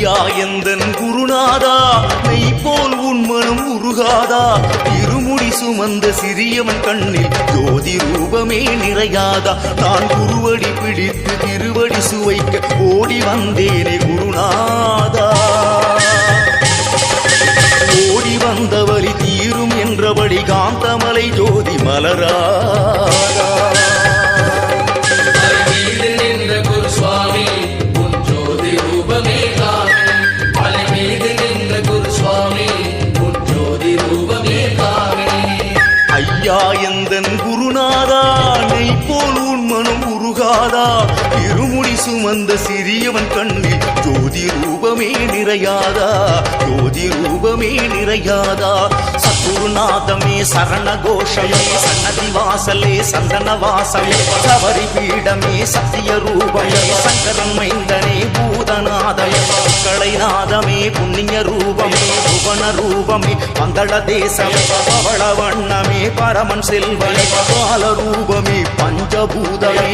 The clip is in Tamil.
ஐயா எந்தன் குருநாதா? நெய் போல் உன் மனம் உருகாதா? இருமுடி சுமந்த சிறியவன் கண்ணில் ஜோதி ரூபமே நிறையாதா? நான் குருவடி பிடித்து திருவடி சுவைக்க ஓடி வந்தேனே குருநாதா. ஓடி வந்த வழி தீரும் என்றபடி காந்தமலை ஜோதி மலரா. வீடு நின்ற சுவாமி ஐயா எந்தன் குருநாதா? நெய் போல் உன் மனம் உருகாதா? இருமுடி சுமந்த சிறியவன் கண்ணில் ஜோதி ரூபமே நிறையாதா? ஜோதி ரூபமே நிறையாதா? சத்குருநாதமே சரண கோஷமே சன்னதி வாசலே சந்தன வாசமே சபரி பீடமே சத்திய ரூபமே சங்கரன் மைந்தனே நாதநாதய மக்களை நாதமே புண்ணிய ரூபமே புவன ரூபமே மங்கள தேசமே பவள வண்ணமே பரமன் செல்வமே பால ரூபமே பஞ்சபூதமே